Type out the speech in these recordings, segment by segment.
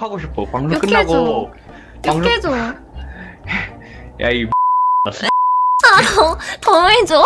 욕하고 싶어. 방송 욕해줘. 끝나고 방송 욕해줘. 야이 아, 더, 더 해줘.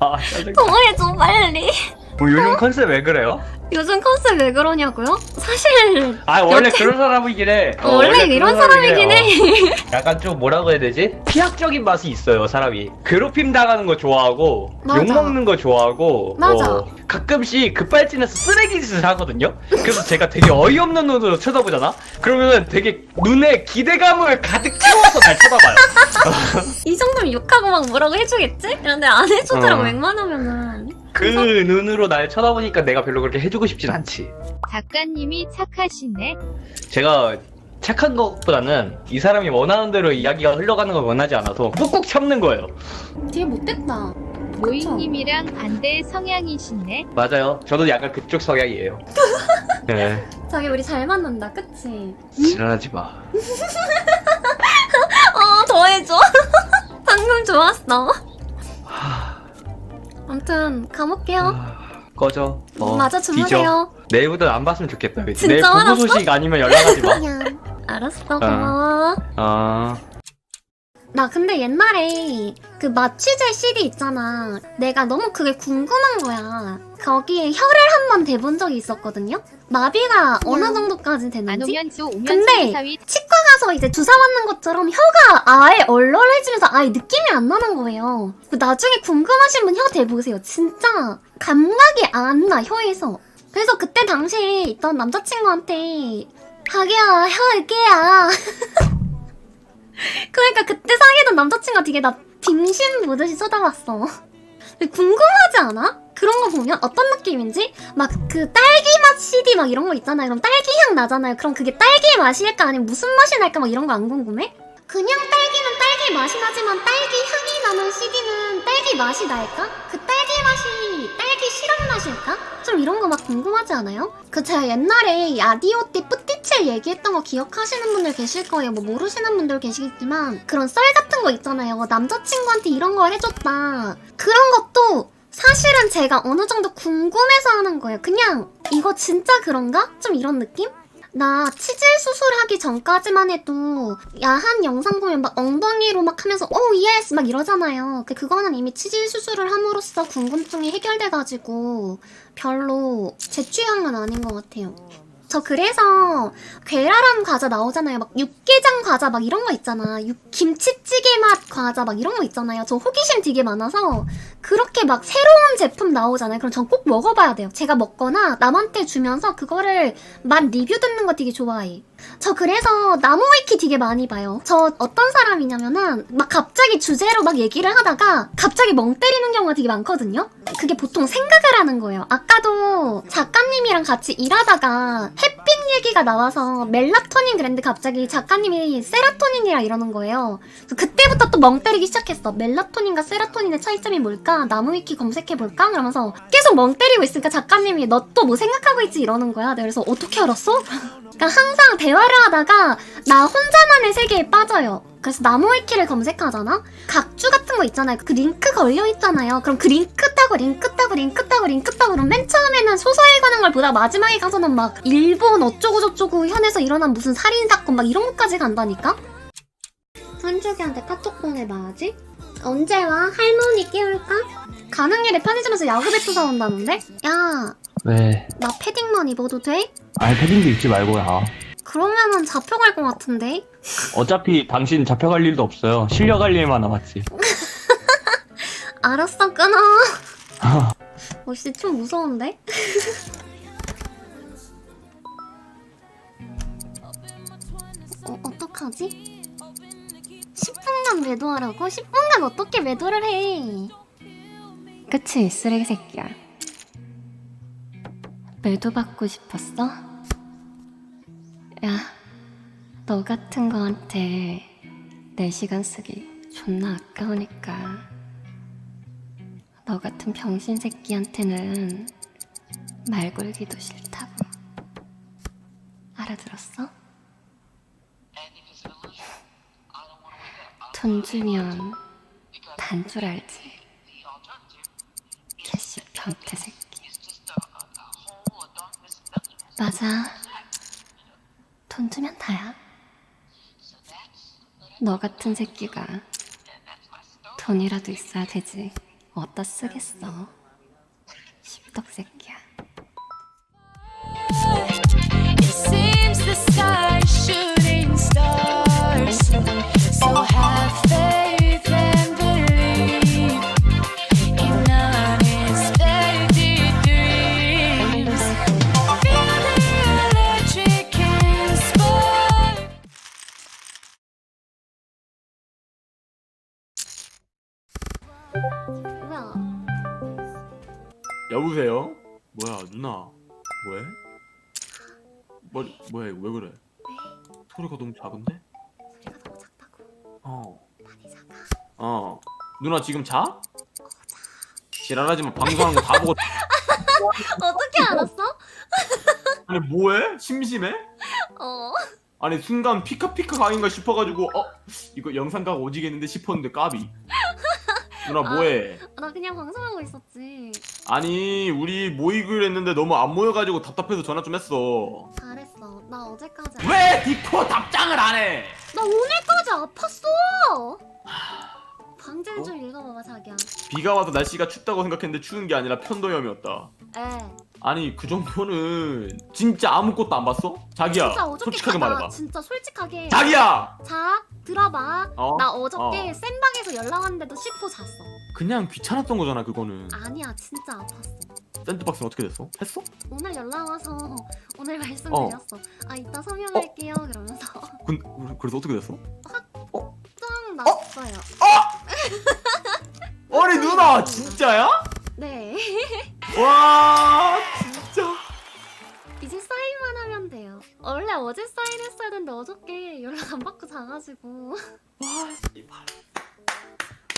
아 짜증. 더 해줘, 빨리. 뭐 요즘 컨셉 왜 그래요? 요즘 컨셉 왜 그러냐고요? 사실 아 원래 여태- 그런 사람이긴 해. 어, 원래 이런 그런 사람이긴 해. 해. 어. 약간 좀 뭐라고 해야 되지? 피학적인 맛이 있어요 사람이. 괴롭힘 당하는 거 좋아하고 맞아. 욕 먹는 거 좋아하고. 맞아. 어, 가끔씩 급발진해서 쓰레기 짓을 하거든요. 그래서 제가 되게 어이없는 눈으로 쳐다보잖아. 그러면은 되게 눈에 기대감을 가득 채워서 날 쳐다봐요. 이 정도면 욕하고 막 뭐라고 해주겠지? 근데 안 해주더라고, 어. 웬만하면은. 그 눈으로 날 쳐다보니까 내가 별로 그렇게 해주고 싶진 않지. 작가님이 착하시네. 제가 착한 것보다는 이 사람이 원하는 대로 이야기가 흘러가는 걸 원하지 않아서 꾹꾹 참는 거예요. 되게 못됐다. 모잉님이랑 반대 성향이시네. 맞아요. 저도 약간 그쪽 성향이에요. 네. 자기 우리 잘 만난다, 그치? 지랄하지 마. 어, 더 해줘. 방금 좋았어. 아무튼, 가볼게요. 아, 꺼져. 어, 맞아, 뒤져. 주무세요. 내일부터 안 봤으면 좋겠다. 그치? 진짜 내일 화났어? 부부 소식 아니면 연락하지 마. 그냥. 알았어, 고마워. 아, 나 근데 옛날에 그 마취제 CD 있잖아. 내가 너무 그게 궁금한 거야. 거기에 혀를 한 번 대본 적이 있었거든요. 마비가 어느 정도까지 안 되는지. 오면 수 오면 근데 치과 가서 이제 주사 맞는 것처럼 혀가 아예 얼얼해지면서 아예 느낌이 안 나는 거예요. 그 나중에 궁금하신 분 혀 대보세요. 진짜 감각이 안 나, 혀에서. 그래서 그때 당시에 있던 남자친구한테 자기야, 혀 이게야. 그러니까 그때 사귀던 남자친구가 되게 나 빙신 보듯이 쳐다봤어. 궁금하지 않아? 그런 거 보면 어떤 느낌인지? 막 그 딸기 맛 CD 막 이런 거 있잖아요. 그럼 딸기 향 나잖아요. 그럼 그게 딸기 맛일까 아니면 무슨 맛이 날까 막 이런 거 안 궁금해? 그냥 딸기는 딸기 맛이 나지만 딸기 향이 나는 CD는 딸기 맛이 날까? 그 딸기 맛이 딸기 시럽 맛일까? 좀 이런 거 막 궁금하지 않아요? 그 제가 옛날에 야디오 때 뿌띠첼 얘기했던 거 기억하시는 분들 계실 거예요. 뭐 모르시는 분들 계시겠지만 그런 썰 같은 거 있잖아요. 남자친구한테 이런 거 해줬다. 그런 것도 사실은 제가 어느 정도 궁금해서 하는 거예요. 그냥 이거 진짜 그런가? 좀 이런 느낌? 나 치질 수술하기 전까지만 해도 야한 영상 보면 막 엉덩이로 막 하면서 오 예스 막 이러잖아요. 그 그거는 이미 치질 수술을 함으로써 궁금증이 해결돼가지고 별로 제 취향은 아닌 것 같아요. 저 그래서 괴라람 과자 나오잖아요. 막 육개장 과자 막 이런 거 있잖아. 육 김치찌개 맛 과자 막 이런 거 있잖아요. 저 호기심 되게 많아서 그렇게 막 새로운 제품 나오잖아요. 그럼 전 꼭 먹어봐야 돼요. 제가 먹거나 남한테 주면서 그거를 맛 리뷰 듣는 거 되게 좋아해. 저 그래서 나무 위키 되게 많이 봐요. 저 어떤 사람이냐면은 막 갑자기 주제로 막 얘기를 하다가 갑자기 멍 때리는 경우가 되게 많거든요. 그게 보통 생각을 하는 거예요. 아까도 작가님이랑 같이 일하다가 햇빛 얘기가 나와서 멜라토닌 그랬는데 갑자기 작가님이 세라토닌이라 이러는 거예요. 그때부터 또 멍 때리기 시작했어. 멜라토닌과 세라토닌의 차이점이 뭘까? 나무 위키 검색해볼까? 그러면서 계속 멍 때리고 있으니까 작가님이 너 또 뭐 생각하고 있지? 이러는 거야. 그래서 어떻게 알았어? 그러니까 항상 대화를 하다가 나 혼자만의 세계에 빠져요. 그래서 나무 위키를 검색하잖아? 각주 같은 거 있잖아요. 그 링크 걸려 있잖아요. 그럼 그 링크 따고 링크 따고 링크 따고 링크 따고 그럼 맨 처음에는 소설에 관한 걸 보다 마지막에 가서는 막 일본 어쩌고저쩌고 현에서 일어난 무슨 살인사건 막 이런 것까지 간다니까? 한쪽이한테 카톡 보내봐야지. 언제 와? 할머니 깨울까? 가는 길에 편의점에서 야구배트 사온다는데? 야, 왜? 나 패딩만 입어도 돼? 아이 패딩도 입지 말고요. 그러면은 잡혀갈 것 같은데? 어차피 당신 잡혀갈 일도 없어요. 실려갈 일만 남았지. 알았어, 끊어. 어, 씨, 좀 무서운데? 어, 어떡하지? 10분간 매도하라고? 10분간 어떻게 매도를 해? 그치, 쓰레기 새끼야. 매도 받고 싶었어? 야, 너 같은 거한테 내 시간 쓰기 존나 아까우니까. 너 같은 병신 새끼한테는 말 걸기도 싫다고. 알아들었어? 돈 주면 단 줄 알지. 개씨 변태 새끼. 맞아. 돈 주면 다야. 너 같은 새끼가 돈이라도 있어야 되지. 어디다 쓰겠어. 십덕 새끼야. It seems the sky 뭐야? 여보세요? 뭐야 누나 뭐해? 머리 뭐해 왜 그래? 소리가 너무 작은데? 소리가 너무 작다고. 어. 많이 작아. 어. 누나 지금 자? 지랄하지마 방송하는 거 다 보고 어떻게 알았어? 아니 뭐해? 심심해? 어. 아니 순간 피카피카 강인가 싶어가지고 어? 이거 영상 각 오지겠는데 싶었는데 까비 누나 뭐해? 나 그냥 방송하고 있었지. 아니 우리 모이기로 했는데 너무 안 모여가지고 답답해서 전화 좀 했어 잘했어. 나 어제까지. 왜 디코 답장을 안 해? 나 오늘까지 아팠어. 방제를 좀 읽어봐봐 자기야. 비가 와서 날씨가 춥다고 생각했는데 추운 게 아니라 편도염이었다 에. 아니 그 정도는 진짜 아무것도 안 봤어? 자기야 진짜 어저께 솔직하게 가- 말해봐 진짜 솔직하게. 자기야! 자 들어봐. 어? 나 어저께 어. 센방에서 연락 왔는데도 10호 잤어. 그냥 귀찮았던 거잖아 그거는 아니야 진짜 아팠어. 샌드박스는 어떻게 됐어? 했어? 오늘 연락 와서 오늘 말씀드렸어. 아 이따 서명할게요 그러면서 근, 그래서 어떻게 됐어? 짱 났어요. 아니 누나 진짜야? 네. 와 진짜 이제 사인만 하면 돼요. 원래 어제 사인했어야 되는데 어저께 연락 안 받고 자가지고. 와 씨발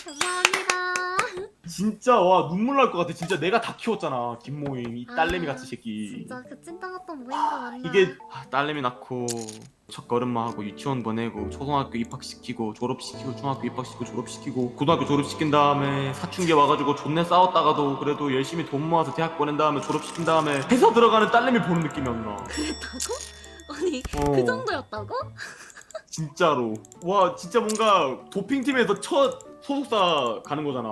감사합니다. 진짜 와 눈물 날 것 같아 진짜 내가 다 키웠잖아 김모임 이 딸내미 아, 같은 새끼 진짜 그 찐따갔던 모임도 맞나? 이게 아, 딸내미 낳고 첫 걸음마 하고 유치원 보내고 초등학교 입학시키고 졸업시키고 중학교 입학시키고 졸업시키고 고등학교 졸업시킨 다음에 사춘기 와가지고 존내 싸웠다가도 그래도 열심히 돈 모아서 대학 보낸 다음에 졸업시킨 다음에 회사 들어가는 딸내미 보는 느낌이었나 그랬다고? 아니 어, 그 정도였다고? 진짜로 와 진짜 뭔가 도핑팀에서 첫 소속사 가는 거잖아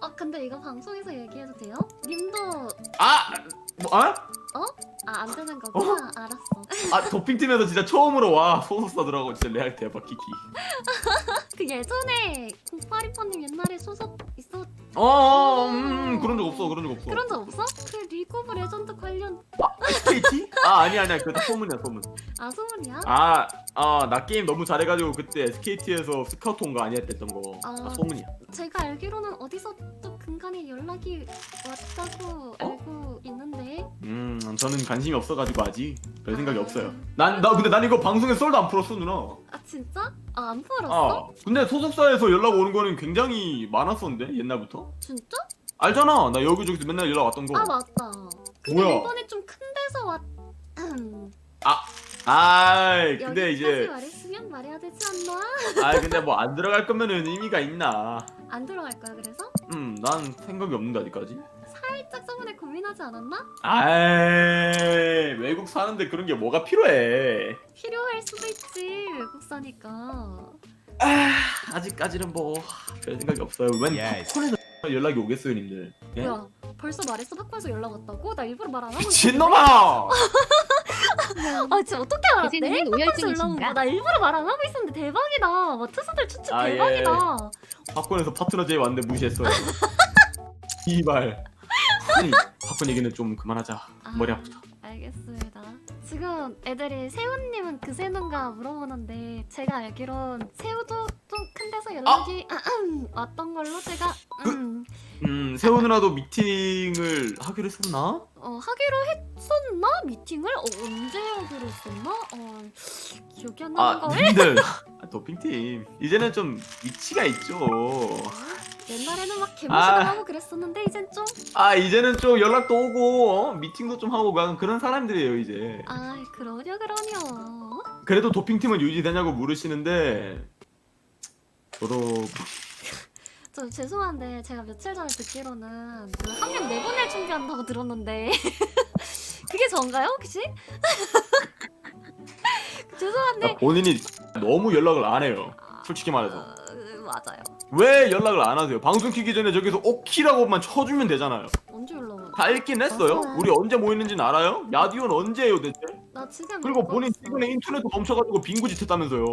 아 근데 이거 방송에서 얘기해도 돼요? 님도 아! 뭐, 아? 아 안 되는 거구나. 알았어. 아 도핑팀에서 진짜 처음으로 와 소속사 들어가고 진짜 레알 대박 키키 그 예전에 0828님 옛날에 소속 있었 어, 음, 그런 적 없어 그런 적 없어 그런 적 없어? 그 리그 오브 레전드 관련 SKT? 아 아니 아니야 그다 소문이야 소문 아 소문이야? 아아나 게임 너무 잘해가지고 그때 SKT에서 스카우트 온 거 아니야 했던 거 아. 아, 소문이야 제가 알기로는 어디서 또 근간에 연락이 왔다고 알고 있는 데음 저는 관심이 없어가지고 아직 별 생각이 없어요 난 나 근데 난 이거 방송에 썰도 안 풀었어 누나 아 진짜? 아 안 풀었어? 아 근데 소속사에서 연락 오는 거는 굉장히 많았었는데 옛날부터 진짜? 알잖아 나 여기저기서 맨날 연락 왔던 거 아 맞다. 근데 뭐야? 이번에 좀 큰 데서 왔. 아이 근데 여기까지 이제 말했으면 말해야 되지 않나? 아 근데 뭐 안 들어갈 거면은 의미가 있나 안 들어갈 거야 그래서? 음난 생각이 없는데 아직까지 살짝 저번에 고민하지 않았나? 아이 외국 사는데 그런 게 뭐가 필요해 필요할 수도 있지 외국 사니까. 아직까지는 뭐 별 생각이 없어요 웬 팝콘에서 연락이 오겠어요 님들 예? 뭐야 벌써 말했어 팝콘에서 연락 왔다고? 나 일부러 말 안 하고 있었는데. 미친놈아 아 진짜 어떻게 알았대? 팝콘에서 연락 온 오열중이신가? 거야. 나 일부러 말 안 하고 있었는데 대박이다. 와 투수들 추측 아, 예. 대박이다. 팝콘에서 파트너 제이 왔는데 무시했어요 이발 팝콘 얘기는 좀 그만하자. 아, 머리 아프다. 알겠습니다. 지금 애들이 세훈님은 그새는가 물어보는데 제가 알기론 새우도 좀 큰 데서 연락이 왔던 걸로 제가 음, 음 세호 누나도 미팅을 하기로 했었나? 어, 하기로 했었나? 미팅을? 어, 언제 하기로 했었나? 어, 기억이 안 나는 아 걸. 님들. 아, 도핑팀. 이제는 좀 위치가 있죠 옛날에는 막 개무시도 아. 하고 그랬었는데 이젠 좀 아 이제는 좀 연락도 오고 어? 미팅도 좀 하고 막 그런 사람들이에요 이제 아 그러냐 그러냐 그래도 도핑팀은 유지되냐고 물으시는데 저도 저 죄송한데 제가 며칠 전에 듣기로는 그 한 명 내보낼 준비한다고 들었는데 그게 전가요 혹시? 근데 본인이 너무 연락을 안 해요. 솔직히 말해서. 어, 맞아요. 왜 연락을 안 하세요? 방송 키기 전에 저기서 오키라고만 쳐주면 되잖아요. 언제 올라와? 다 읽긴 했어요. 우리 언제 모이는지는 알아요? 야디오는 언제예요 대체? 나 지금 그리고 못 본인. 최근에 인터넷 멈춰가지고 빙구짓 했다면서요.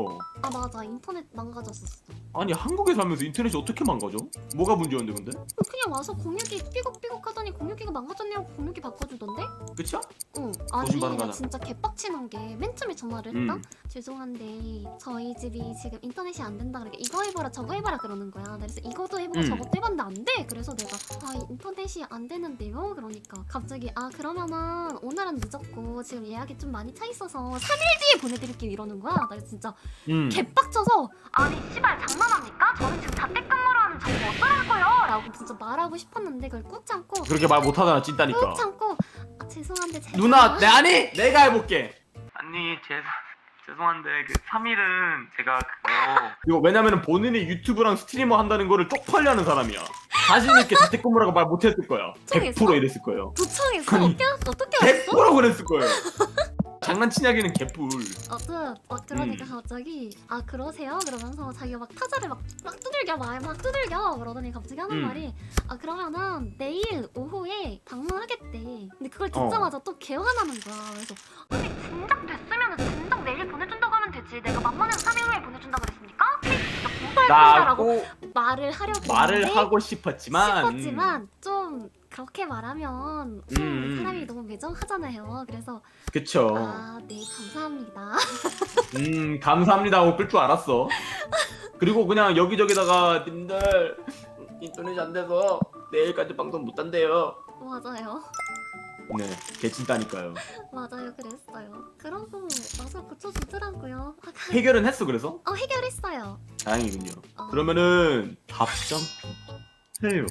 아 맞아 인터넷 망가졌었어. 아니 한국에 살면서 인터넷이 어떻게 망가져? 뭐가 문제였는데 근데? 그냥 와서 공유기 삐걱삐걱 하더니 공유기가 망가졌냐고 공유기 바꿔주던데? 그쵸? 응. 아니 거짓말은 나 가자. 진짜 개빡치는 게 맨 처음에 전화를 했다? 음. 죄송한데 저희 집이 지금 인터넷이 안 된다 그러니까 이거 해봐라 저거 해봐라 그러는 거야. 나 그래서 이거도 해보고 음. 저것도 해봤는데 안 돼. 그래서 내가 아 인터넷이 안 되는데요? 그러니까 갑자기 아 그러면은 오늘은 늦었고 지금 예약이 좀 많이 차 있어서 3일 뒤에 보내드릴게요 이러는 거야. 나 진짜 음. 개빡쳐서 아니 씨발 장난합니까? 저는 지금 자택근무를 하는 저거 어쩌라고요? 라고 진짜 말하고 싶었는데 그걸 꾹 참고 그렇게 말 못하잖아 찐따니까. 꾹 참고 아, 죄송한데 제가 누나, 내 아니 내가 해볼게. 아니 죄송 죄송한데 그 3일은 제가 그거 이거 왜냐면은 본인이 유튜브랑 스트리머 한다는 거를 쪽팔려 하는 사람이야. 자신 있게 재택근무라고 말 못했을 거야. 쪽에서? 100% 이랬을 거예요. 도청했어? 아니, 어떻게 어떻게 알았어? 100% 그랬을 거예요. 장난치냐기는 개뿔. 어쨌 막 그러니까 음. 갑자기 아 그러세요? 그러면서 자기가 막 타자를 막, 막 두들겨 막, 막 두들겨 그러더니 갑자기 하는 음. 말이 아 그러면은 내일 오후에 방문하겠대 근데 그걸 어. 듣자마자 또 개화나는 거야 그래서 아니 진작 됐으면 진작 내일 보내준다고 하면 되지 내가 만만해서 3일 후에 보내준다 그랬습니까? 진짜 나고 말을 하려고 말을 했는데 하고 싶었지만 싶었지만 좀 그렇게 말하면 좀 음. 사람이 너무 매정하잖아요 그래서 그쵸. 아 네 감사합니다 음 감사합니다 하고 끌 줄 알았어. 그리고 그냥 여기저기다가 님들 인터넷이 안 돼서 내일까지 방송 못 한대요. 맞아요 네 개찐따니까요. 맞아요 그랬어요 그러고 와서 고쳐주더라고요 아, 해결은 했어 그래서? 어 해결했어요 다행이군요. 어, 그러면은 답장 좀 해요.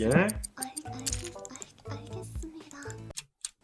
예? 알, 알, 알, 알겠습니다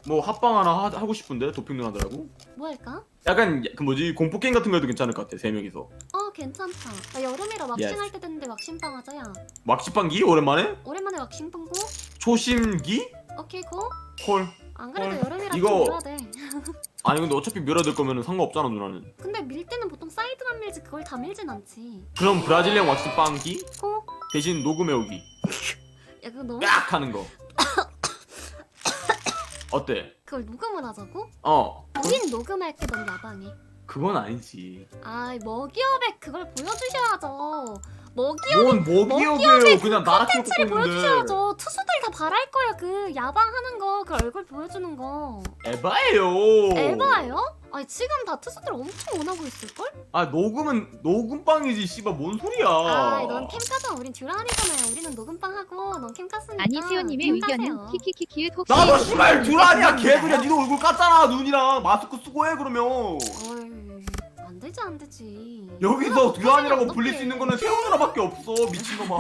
뭐 합방 하나 하, 하고 싶은데 도핑 누나들하고? 뭐 할까? 약간 그 뭐지 공포 게임 같은 거 해도 괜찮을 것 같아 세 명이서. 어 괜찮다 나 여름이라 왁싱 Yes. 할때 됐는데 왁싱빵 하자야 막시빵기 오랜만에? 오랜만에 왁싱빵고 초심기? 오케이 고 콜. 안 그래도 어, 여름이라 이거- 좀 밀어야 돼 아니 근데 어차피 밀어야 거면 상관없잖아 누나는. 근데 밀 때는 보통 사이드만 밀지 그걸 다 밀진 않지 그럼 브라질리안 왁스빵기 고? 대신 녹음해오기. 야 그거 너무 깍 하는 거. 어때? 그걸 녹음을 하자고? 어. 우린 녹음할게 넌 야방해 그건 아니지. 아이 먹이업에 그걸 보여주셔야죠 먹이업 뭔 먹이업이에요. 그냥 나라 컨텐츠를 있는데. 보여주셔야죠 투수들 다 바랄 거야 그 야방하는 거 그 얼굴 보여주는 거 에바예요. 에바예요? 아니 지금 다 투수들 엄청 원하고 있을걸? 아 녹음은 녹음빵이지 씨발 뭔 소리야. 아이 넌 캠카잖아 우린 듀란이잖아요 우리는 녹음빵 하고 넌 캠카스니까 아니 캠 의견은 까세요. 키키키키읒 혹시 나도 씨발 두라니야 개소리야. 니도 얼굴 깠잖아 눈이랑 마스크 쓰고 해 그러면. 어이 안 되지 안 되지 여기서 듀란이라고 어떡해. 불릴 수 있는 거는 세훈 누나밖에 없어 미친놈아.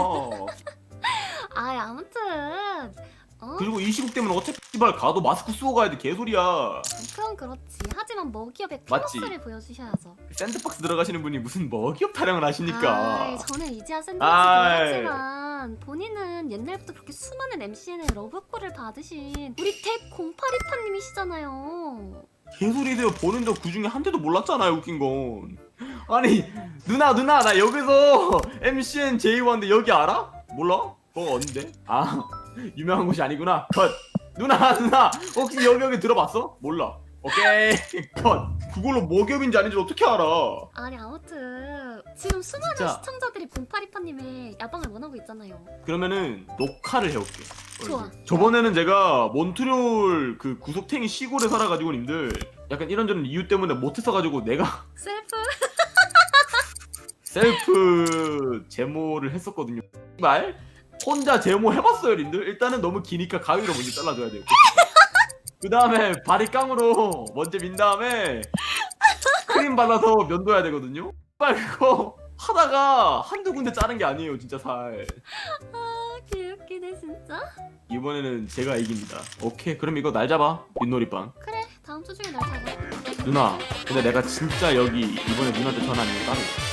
아이 아무튼 어? 그리고 이 시국 때문에 어차피 씨발 가도 마스크 쓰고 가야 돼 개소리야. 그건 그렇지 하지만 먹이업의 맞지? 클래스를 보여주셔야죠 샌드박스 들어가시는 분이 무슨 먹이업 타령을 하시니까. 아이, 저는 이제야 샌드위치. 좋아하지만 본인은 옛날부터 그렇게 수많은 MCN의 러브콜을 받으신 우리 대 0828님이시잖아요. 개소리세요 본인도 그 중에 한 대도 몰랐잖아요 웃긴 건 아니 누나 누나 나 여기서 MCN J1인데 여기 알아? 몰라? 그거 어딘데? 아 유명한 곳이 아니구나 컷 누나 누나 혹시 여기 여기 들어봤어? 몰라 오케이 컷 그걸로 먹엽인지 아닌지 어떻게 알아 아니 아무튼 지금 수많은 진짜. 시청자들이 0828님의 야방을 원하고 있잖아요. 그러면은 녹화를 해올게 좋아. 저번에는 제가 몬트리올 그 구석탱이 시골에 살아가지고 님들 약간 이런저런 이유 때문에 못했어가지고 내가 셀프? 셀프 제모를 했었거든요. 말 혼자 제모 해봤어요, 님들. 일단은 너무 기니까 가위로 먼저 잘라줘야 돼요. 그 다음에 바리깡으로 먼저 민 다음에 크림 발라서 면도해야 되거든요. 말 그거 하다가 한두 군데 자른 게 아니에요, 진짜 살. 아 개웃기네 진짜. 이번에는 제가 이깁니다. 오케이, 그럼 이거 날 잡아. 윷놀이빵. 그래 다음 주 중에 날 잡아. 누나, 근데 내가 진짜 여기 이번에 누나한테 전화하는 거 따로.